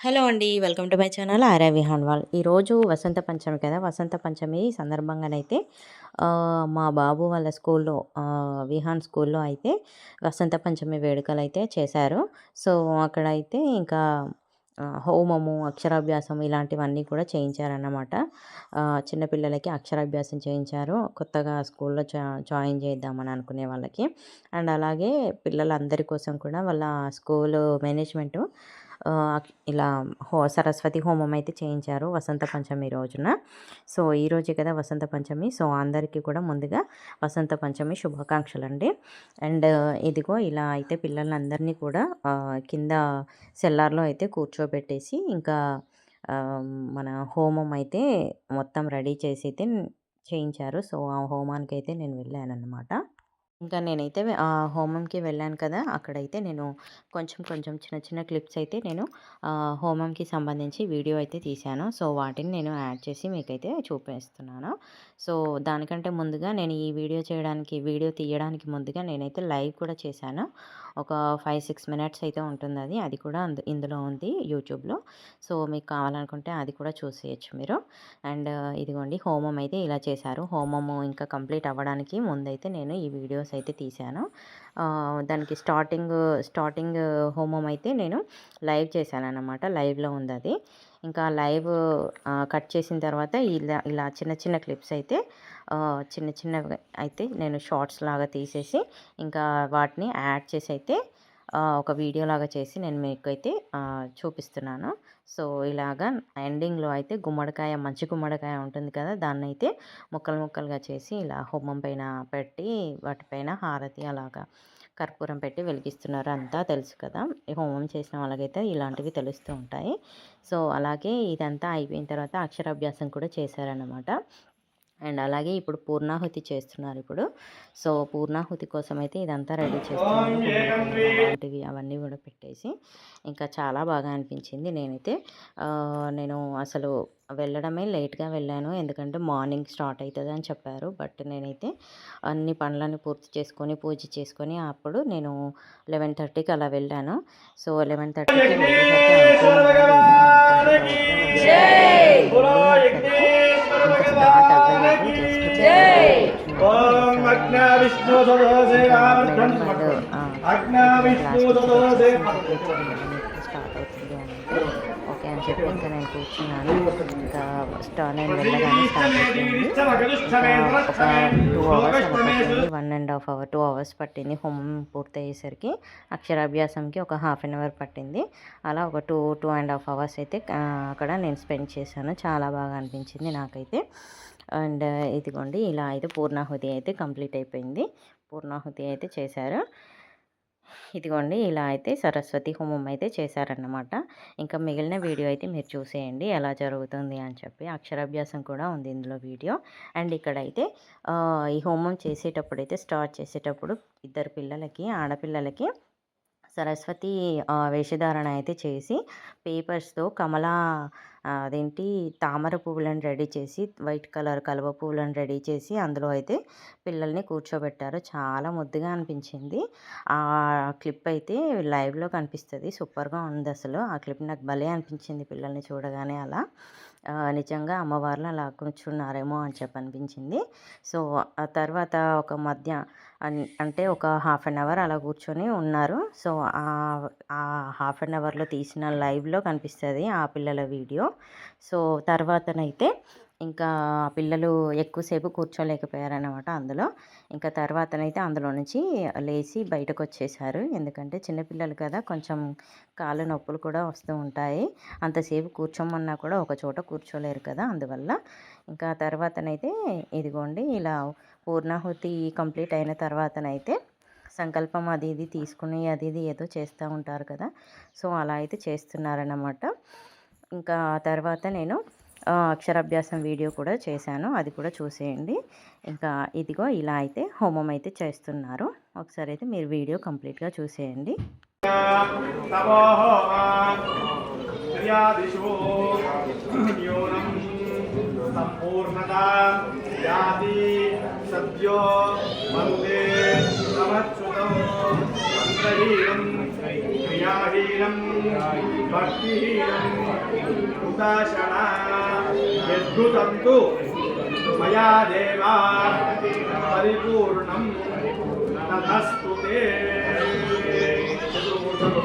Hello అండి welcome to my channel Arya విహాన్వాల్ ఈరోజు వసంత పంచమి కదా వసంత పంచమి సందర్భంగానైతే మా బాబు వాళ్ళ స్కూల్లో విహాన్ స్కూల్లో అయితే వసంత పంచమి వేడుకలు అయితే చేశారు. సో అక్కడ అయితే ఇంకా హోమము అక్షరాభ్యాసం ఇలాంటివన్నీ కూడా చేయించారన్నమాట. చిన్నపిల్లలకి అక్షరాభ్యాసం చేయించారు. కొత్తగా స్కూల్లో జాయిన్ చేద్దామని అనుకునే వాళ్ళకి. అండ్ అలాగే పిల్లలందరి కోసం కూడా వాళ్ళ స్కూల్ మేనేజ్మెంటు ఇలా హో సరస్వతి హోమం అయితే చేయించారు వసంత పంచమి రోజున. సో ఈ రోజే కదా వసంత పంచమి. సో అందరికీ కూడా ముందుగా వసంత పంచమి శుభాకాంక్షలు అండి అండ్ ఇదిగో ఇలా అయితే పిల్లలందరినీ కూడా కింద సెల్లార్లో అయితే కూర్చోబెట్టేసి ఇంకా మన హోమం అయితే మొత్తం రెడీ చేసి అయితే చేయించారు. సో ఆ హోమానికి అయితే నేను వెళ్ళాను అనమాట ఇంకా నేనైతే హోమంకి వెళ్ళాను కదా! అక్కడైతే నేను కొంచెం కొంచెం చిన్న చిన్న క్లిప్స్ అయితే నేను హోమంకి సంబంధించి వీడియో అయితే తీశాను. సో వాటిని నేను యాడ్ చేసి మీకైతే చూపిస్తున్నాను. సో దానికంటే ముందుగా నేను ఈ వీడియో చేయడానికి వీడియో తీయడానికి ముందుగా నేనైతే లైవ్ కూడా చేశాను. ఒక ఫైవ్ సిక్స్ మినిట్స్ అయితే ఉంటుంది అది అది కూడా అందు ఇందులో ఉంది యూట్యూబ్లో. సో మీకు కావాలనుకుంటే అది కూడా చూసేయచ్చు మీరు. అండ్ ఇదిగోండి హోమం అయితే ఇలా చేశారు. హోమము ఇంకా కంప్లీట్ అవ్వడానికి ముందైతే నేను ఈ వీడియోస్ అయితే తీశాను దానికి స్టార్టింగ్ స్టార్టింగ్ హోమం అయితే నేను లైవ్ చేశాను అనమాట లైవ్లో ఉంది అది ఇంకా లైవ్ కట్ చేసిన తర్వాత ఇలా ఇలా చిన్న చిన్న క్లిప్స్ అయితే చిన్న చిన్న చిన్నవి అయితే నేను షార్ట్స్ లాగా తీసేసి ఇంకా వాటిని యాడ్ చేసి అయితే ఒక వీడియో లాగా చేసి నేను మీకు అయితే చూపిస్తున్నాను. సో ఇలాగా ఎండింగ్లో అయితే గుమ్మడికాయ మంచి గుమ్మడికాయ ఉంటుంది కదా! దాన్ని అయితే ముక్కలు ముక్కలుగా చేసి ఇలా హోమం పైన పెట్టి వాటిపైన హారతి అలాగా కర్పూరం పెట్టి వెలిగిస్తున్నారు. అంతా తెలుసు కదా! హోమం చేసిన వాళ్ళకైతే ఇలాంటివి తెలుస్తూ ఉంటాయి. సో అలాగే ఇదంతా అయిపోయిన తర్వాత అక్షరాభ్యాసం కూడా చేశారనమాట అండ్ అలాగే ఇప్పుడు పూర్ణాహుతి చేస్తున్నారు ఇప్పుడు. సో పూర్ణాహుతి కోసం అయితే ఇదంతా రెడీ చేస్తున్నారు అవన్నీ కూడా పెట్టేసి ఇంకా చాలా బాగా అనిపించింది నేనైతే. నేను అసలు వెళ్ళడమే లేట్గా వెళ్ళాను. ఎందుకంటే మార్నింగ్ స్టార్ట్ అవుతుంది అని చెప్పారు. బట్ నేనైతే అన్ని పనులను పూర్తి చేసుకొని పూజ చేసుకొని అప్పుడు నేను లెవెన్ థర్టీకి అలా వెళ్ళాను. సో లెవెన్ థర్టీకి విష్ణు సదోసే రామచంద్రం అగ్నా విష్ణు సదోసే స్టార్ట్ అవుతుంది. అని ఓకే అని చెప్పి ఇంకా నేను కూర్చున్నాను. ఇంకా స్టా నేను వెళ్ళగానే స్టార్ట్ అయిపోయింది ఒక టూ అవర్స్ పట్టింది. One and half hour two hours పట్టింది హోమం పూర్తయ్యేసరికి. అక్షరాభ్యాసంకి ఒక హాఫ్ అన్ అవర్ పట్టింది. అలా ఒక two two and half hours అయితే అక్కడ నేను స్పెండ్ చేశాను. చాలా బాగా అనిపించింది నాకైతే. అండ్ ఇదిగోండి ఇలా అయితే పూర్ణాహుతి అయితే కంప్లీట్ అయిపోయింది. పూర్ణాహుతి అయితే చేశారు. ఇదిగోండి ఇలా అయితే సరస్వతి హోమం అయితే చేశారన్నమాట. ఇంకా మిగిలిన వీడియో అయితే మీరు చూసేయండి ఎలా జరుగుతుంది అని చెప్పి. అక్షరాభ్యాసం కూడా ఉంది ఇందులో వీడియో. అండ్ ఇక్కడైతే ఈ హోమం చేసేటప్పుడు అయితే స్టార్ట్ చేసేటప్పుడు ఇద్దరు పిల్లలకి ఆడపిల్లలకి సరస్వతి వేషధారణ అయితే చేసి పేపర్స్తో కమలా అదేంటి తామర పువ్వులను రెడీ చేసి వైట్ కలర్ కలువ పువ్వులను రెడీ చేసి అందులో అయితే పిల్లల్ని కూర్చోబెట్టారు. చాలా ముద్దుగా అనిపించింది. ఆ క్లిప్ అయితే లైవ్లో కనిపిస్తుంది. సూపర్గా ఉంది అసలు. ఆ క్లిప్ నాకు భలే అనిపించింది పిల్లల్ని చూడగానే అలా. నిజంగా అమ్మవార్లు అలా కూర్చున్నారేమో అని చెప్పి అనిపించింది సో ఆ తర్వాత ఒక మధ్య అంటే ఒక హాఫ్ అన్ అవర్ అలా కూర్చొని ఉన్నారు. సో ఆ- హాఫ్ అన్ అవర్లో తీసిన లైవ్లో కనిపిస్తుంది ఆ పిల్లల వీడియో. సో తర్వాతనైతే ఇంకా ఆ పిల్లలు ఎక్కువసేపు కూర్చోలేకపోయారనమాట అందులో. ఇంకా తర్వాతనైతే అందులో నుంచి లేచి బయటకు వచ్చేసారు ఎందుకంటే చిన్నపిల్లలు కదా కొంచెం కాళ్ళు నొప్పులు కూడా వస్తూ ఉంటాయి. అంతసేపు కూర్చోమన్నా కూడా ఒక చోట కూర్చోలేరు కదా అందువల్ల. ఇంకా తర్వాతనైతే ఇదిగోండి ఇలా పూర్ణాహుతి కంప్లీట్ అయిన తర్వాతనైతే సంకల్పం అది ఇది తీసుకుని అది ఇది ఏదో చేస్తూ ఉంటారు కదా. సో అలా అయితే చేస్తున్నారన్నమాట. ఇంకా తర్వాత నేను అక్షరాభ్యాసం వీడియో కూడా చేశాను. అది కూడా చూసేయండి. ఇంకా ఇదిగో ఇలా అయితే హోమం అయితే చేస్తున్నారు. ఒకసారి అయితే మీరు వీడియో కంప్లీట్గా చూసేయండి. తమోహ క్రియాదిషు యాది సద్యో వందే సమచ్యుతం మంత్రహీనం క్రియాహీనం భక్తిహీనం ఉదాసన యద్భుతంతు మయా దేవా పరిపూర్ణం తథస్తు తే చతుర్మూర్తులు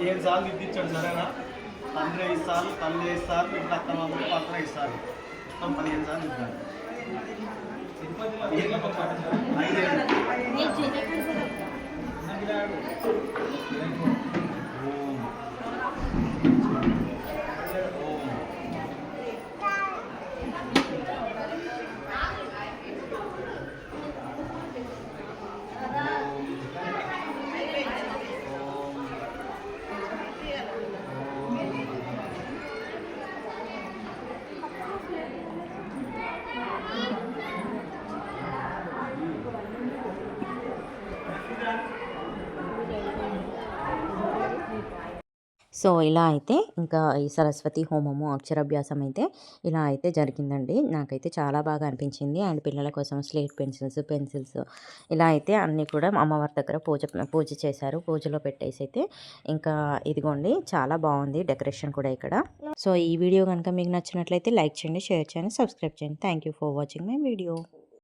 పదిహేను సార్లు ఇద్దించాడు సరేనా? తండ్రి ఐదు సార్లు తల్లి ఐదు సార్లు ఇంకా అత్తమామలు పక్కన ఐదు సార్లు. మొత్తం పదిహేను సార్లు ఇద్దాం ఐదేళ్ళు. సో ఇలా అయితే ఇంకా ఈ సరస్వతి హోమము అక్షరాభ్యాసం అయితే ఇలా అయితే జరిగిందండి. నాకైతే చాలా బాగా అనిపించింది. అండ్ పిల్లల కోసం స్లేట్ పెన్సిల్స్ పెన్సిల్స్ ఇలా అయితే అన్నీ కూడా అమ్మవారి దగ్గర పూజ పూజ చేశారు. పూజలో పెట్టేసి అయితే ఇంకా ఇదిగోండి చాలా బాగుంది డెకరేషన్ కూడా ఇక్కడ. సో ఈ వీడియో కనుక మీకు నచ్చినట్లయితే లైక్ చేయండి షేర్ చేయండి సబ్స్క్రైబ్ చేయండి. Thank you for watching my video.